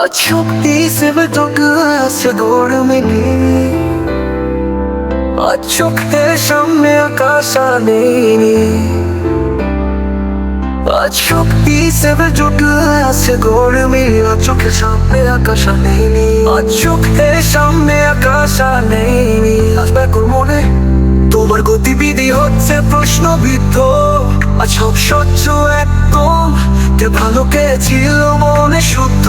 Açık değilse ve dokuası doğru meni Açık yaşamaya akasa neyini Açık değilse ve dokuası doğru meni Açık yaşamaya akasa neyini Açık yaşamaya akasa neyini আসবে মনে তোমার গতিবিধি হচ্ছে প্রশ্নবিদ্ধ আজ সব স্বচ্ছ একদম তে ভালো কে ছিল মনে শুদ্ধ?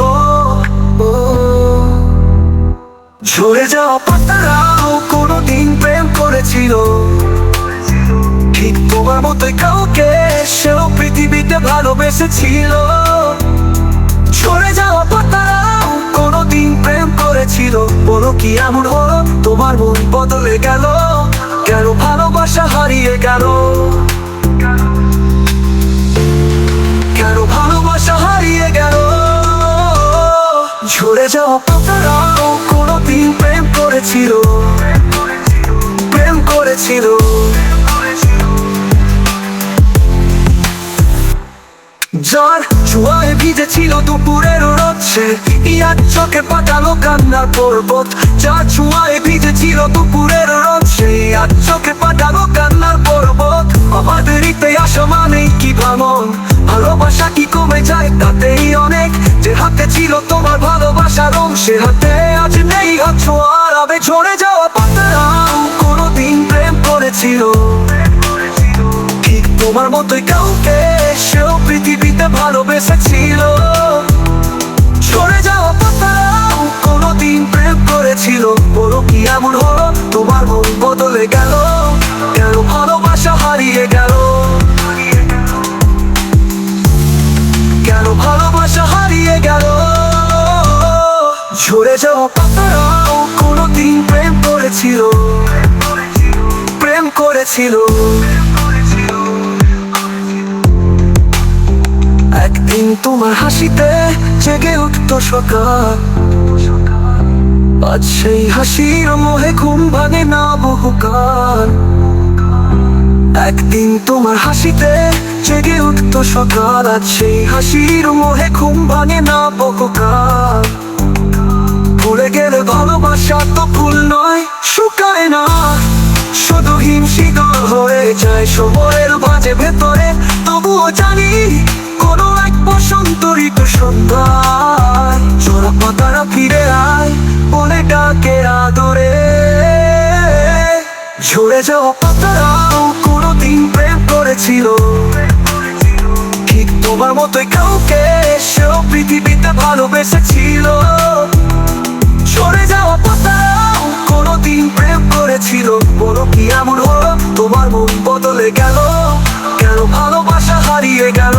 ঝরে যাওয়া পাতারাও কোনোদিন প্রেম করেছিল। ঠিক তোমার মতোই কাউকে সেও পৃথিবীতে ভালোবেসেছিল। ঝরে যাওয়া পাতারাও কোনোদিন প্রেম করেছিল। বলো কি এমন হলো? তোমার মন বদলে গেল। কেন ভালোবাসা জোয়ারে ভিজেছিল দুপুরের রোদছে ইয়ার চোখে পাঠালো কান্নার পর্বত। যার জোয়ারে ভিজেছিল দুপুরের রোদছে ইয়ার চোখে পাঠালো কান্নার পর্বত। আমাদের ইতিহাস মানেই কি ভাঙন? ভালোবাসা কি কমে যায় তাতেই অনেক? যে হাতে ছিল তোমার ভালোবাসার সে হাতে আজ নেই। আছো আর আবে ঝরে যাওয়া পাতারাও কোনোদিন প্রেম করেছিল। তোমার মতোই কাউকে সেও পৃথিবীতে ভালোবেসেছিল। সরে যাওয়া পাতাও কোনোদিন প্রেম করেছিল। বলো কি এমন হলো? তোমার মন বদলে গেল। কেন ভালোবাসা হারিয়ে গেল? কেন ভালোবাসা হারিয়ে গেল? ঝরে যাওয়া পাতারাও কোনোদিন প্রেম করেছিল। প্রেম করেছিল। একদিন তোমার হাসিতে জেগে উঠতো সকাল। আজ সেই হাসির মোহে ঘুম ভাঙে না বহুকাল। একদিন তোমার হাসিতে জেগে উঠতো সকাল। আজ সেই হাসির মোহে ঘুম ভাঙে না বহুকাল। ভুলে গেলে ভালোবাসা তো ফুল নয়, শুকায় না। শুধু হিমশীতল হয়ে যায় সময়ের মাঝে ভেতরে, তবুও জানি সন্ধ্যায় চোরা পাতারা ফিরে আয় বলে ডাকে আদরে। ঝরে যাওয়া পাতারাও কোনোদিন প্রেম করেছিল। ঠিক তোমার মতোই কাউকে সেও পৃথিবীতে ভালোবেসেছিল। সরে যাওয়া পাতাও কোনোদিন প্রেম করেছিল। বলো কি এমন হলো? তোমার মন বদলে গেল। কেন ভালোবাসা হারিয়ে গেল?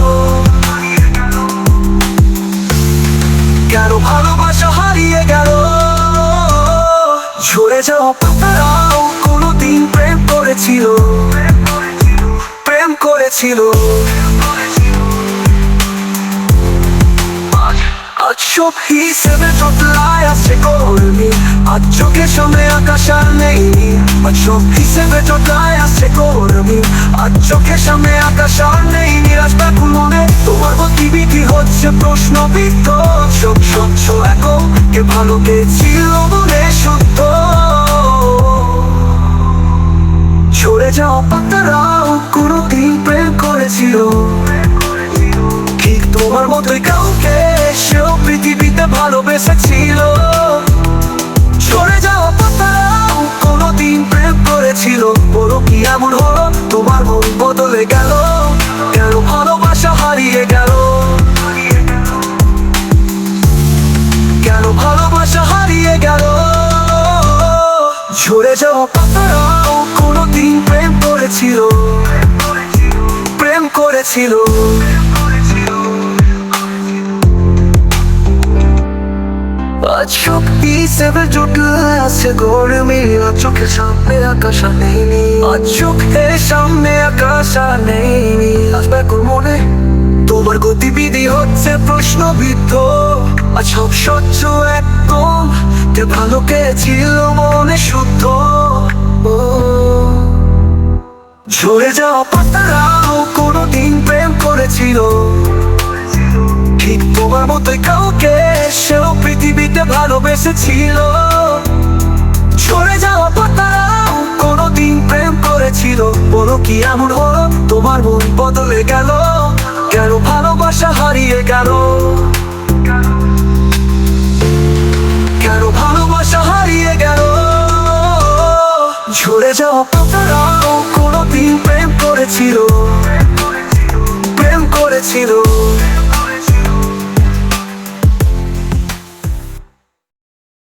কেন ভালোবাসা হারিয়ে গেল। ঝরে যাওয়া পাতারাও কোনোদিন প্রেম করেছিল। প্রেম করেছিল। আজ চোখের সামনে আকাশ আর নেই আজ সব হিসেবে চটলায় আছে কর্মী আজ চোখের সামনে আকাশ আর নেই, নিরাশ ব্যাকুল মনে। তোমার গতিবিধি হচ্ছে প্রশ্নবিদ্ধ। সব স্বচ্ছ, একক কে ভালো কে ছিল মনে শুদ্ধ। ঝরে যাওয়া পাতারাও কোনোদিন প্রেম করেছিল। ঠিক তোমার মতোই কাউকে সেও পৃথিবীতে ভালোবেসেছিল। ঝরে যাওয়া পাতারাও কোনোদিন প্রেম করেছিল। প্রেম করেছিল। আজ সব হিসেবে জুটে আছে গরমে, আজ চোখের সামনে আকাশ আর নেই আজ চোখের সামনে আকাশ নেই আসবে কোন মনে তোমার গতিবিধি হচ্ছে প্রশ্নবিদ্ধ। আজ সব স্বচ্ছ একদম তে ভালো কে ছিল মনে শুদ্ধ? ঝরে যাওয়া পাতারাও কোনোদিন প্রেম করেছিল। ঠিক তোমার মতোই কাউকে সেও পৃথিবীতে ভালোবেসেছিল। ঝরে যাওয়া পাতারাও কোনোদিন প্রেম করেছিল। বলো কি এমন হলো? তোমার মন বদলে গেল। কেন ভালোবাসা হারিয়ে গেল? প্রেম করেছিল প্রেম করেছিল।